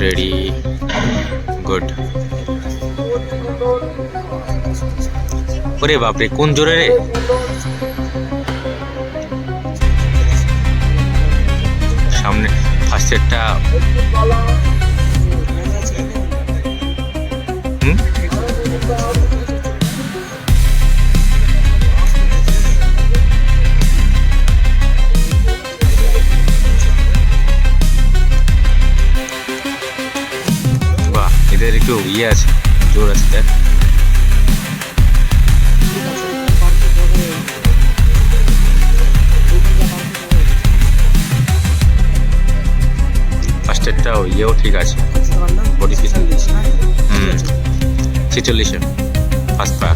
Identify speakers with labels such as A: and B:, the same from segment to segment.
A: Ready good ওরে বাপরে কোন জোরে রে? সামনে ফার্স্ট এডটা হুম? ইয়ে আছে জোর আছে দেখ। ফার্স্ট এডটাও ইয়েও ঠিক আছে। ফোর্টি হুম। ছেচল্লিশে। ফার্স্ট পা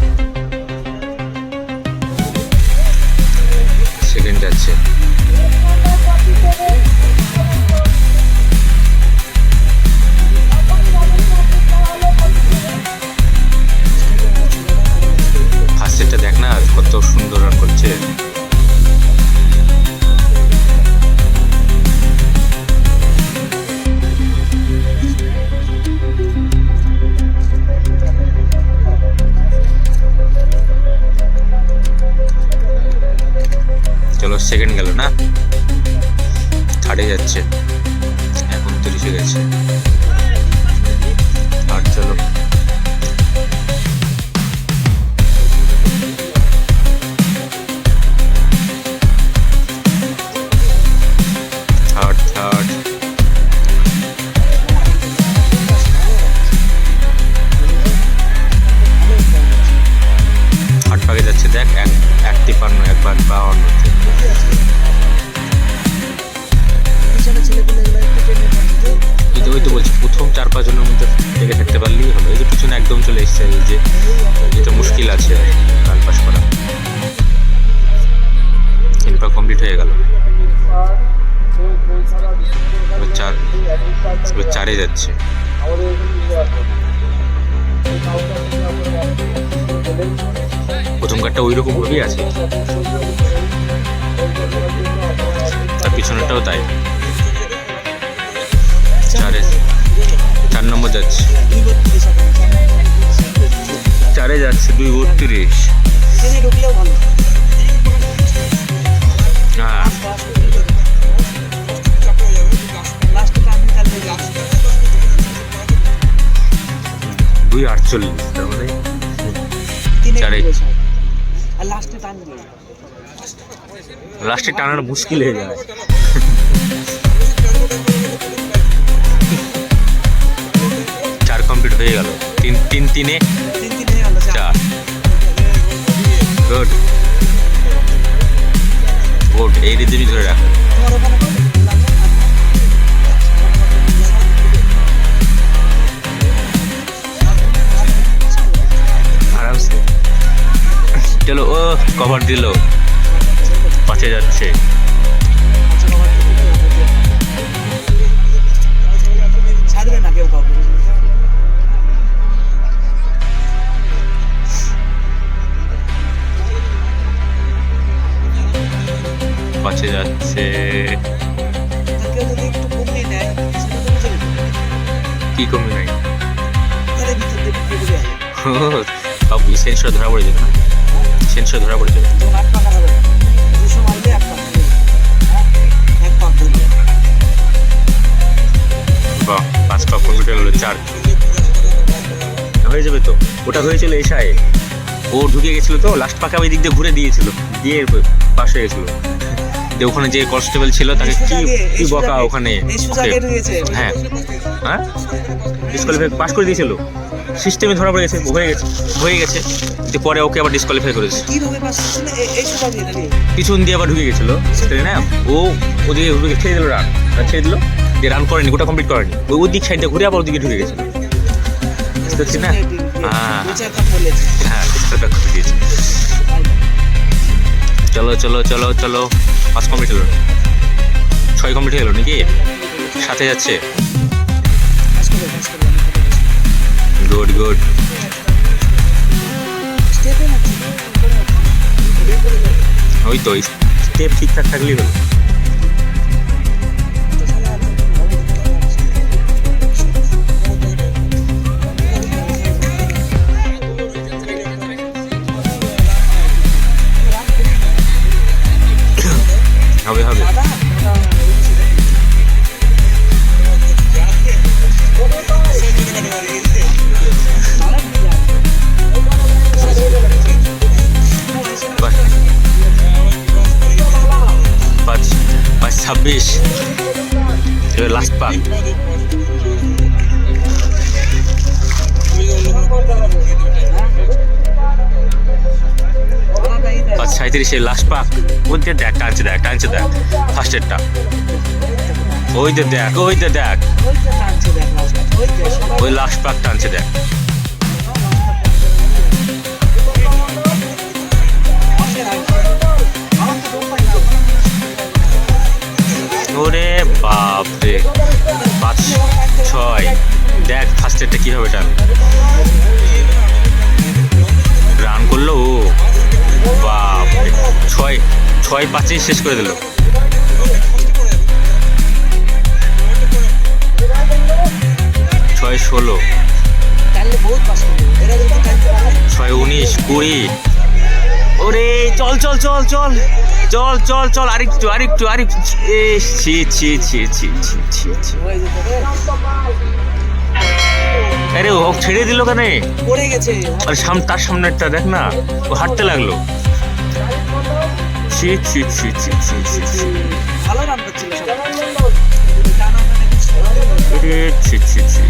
A: সেকেন্ড গেল না? থার্ডে যাচ্ছে। এখন তিরিশে গেছে। এসছে যে এটা মুশকিল আছে রান পাস করা। ইনফা কমপ্লিট হয়ে গেল। চার চারে যাচ্ছে। প্রথম কার্ডটা ওই রকম ভাবেই আছে। তার পিছনেরটাও তাই। চারে, চার নম্বর যাচ্ছে। চারে যাচ্ছে দুই বত্রিশ। হ্যাঁ। দুই আটচল্লিশ তার মানে চারে।
B: লাস্টে
A: টানার মুশকিল হয়ে যায়। চার কমপ্লিট হয়ে গেল। তিন তিন তিনে। গুড গুড এই রিদিমই ধরে রাখো? আরামসে। চলো, ও কভার দিল। পাশে যাচ্ছে।
B: ছাড়বে না কেউ কাউকে।
A: কি কমে নাই
B: তাহলে ভিতর দিয়ে ঢুকে দেবে
A: সব সেন্সর ধরা পড়ে যাবে সেন্সর ধরা পড়ে যাবে।
B: হ্যাঁ?
A: বাহ পাঁচ পাক কমপ্লিট হয়ে গেলো চার। হয়ে যাবে তো। ওটা হয়েছিল এশায় ও ঢুকে গেছিল তো লাস্ট পাকা ওই দিক দিয়ে ঘুরে দিয়েছিল। দিয়ে পাশ হয়ে গেছিল। যে ওখানে যে কনস্টেবল ছিল তাকে কি কি বকা ওখানে? হ্যাঁ। হ্যাঁ? ডিসকোয়ালিফাই পাস করে দিয়েছিল? সিস্টেমে ধরা পড়ে গেছে হয়ে গেছে হয়ে গেছে। যে পরে ওকে আবার ডিসকোয়ালিফাই করেছে
B: কীভাবে পাস করছে না এই সুজাকে এটা নিয়ে
A: পিছন দিয়ে আবার ঢুকে গেছিল তাই না? ও ওদিকে ঢুকে ছেড়ে দিল রান ছেড়ে দিল। যে রান করেনি ওটা কমপ্লিট করেনি। ওই ওদিক সাইডে ঘুরে আবার ওদিকে ঢুকে গেছিল। বুঝতে পারছি না? হ্যাঁ। হ্যাঁ চলো চলো চলো চলো। পাঁচ কমপ্লিট হলো। ছয় কমপ্লিট হয়ে গেলো নাকি? সাথে যাচ্ছে। গুড গুড ওই তো স্টেপ ঠিকঠাক থাকলেই হলো। ছাব্বিশ। লাস্ট পাক পাঁচ সাঁত্রিশে লাস্ট পাক ওই যে দেখ, টানছে দেখ টানছে দেখ। ফার্স্টেরটা ওই যে দেখ, ওই যে দেখ। ওই লাস্ট পাক টানছে দেখ। ওরে বাপ রে পাঁচ, ছয়। দেখ ফার্স্টেরটা কীভাবে টান রান করল ও। বাপ রে ছয় ছয় পাঁচেই শেষ করে দিল। ছয় ষোলো। ছয় উনিশ, কুড়ি। ওরে, চল চল চল চল। চল চল চল আরেকটু আরেকটু আরেকটু ছি ছি ছি ছি ছি ছি ছি
B: হয়ে।
A: আরে ও ছেড়ে দিল কেন
B: পড়ে গেছে
A: আর সাম তার সামনেরটা দেখ না ও হাঁটতে লাগল ছি ছি ছি ছি ছি ছি ছি
B: ভালো রান করছিল মানে
A: ছি ছি ছি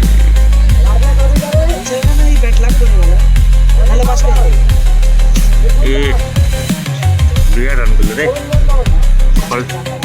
B: ব্যাট লাগ করে গেল
A: 위하라는 걸로래. 벌.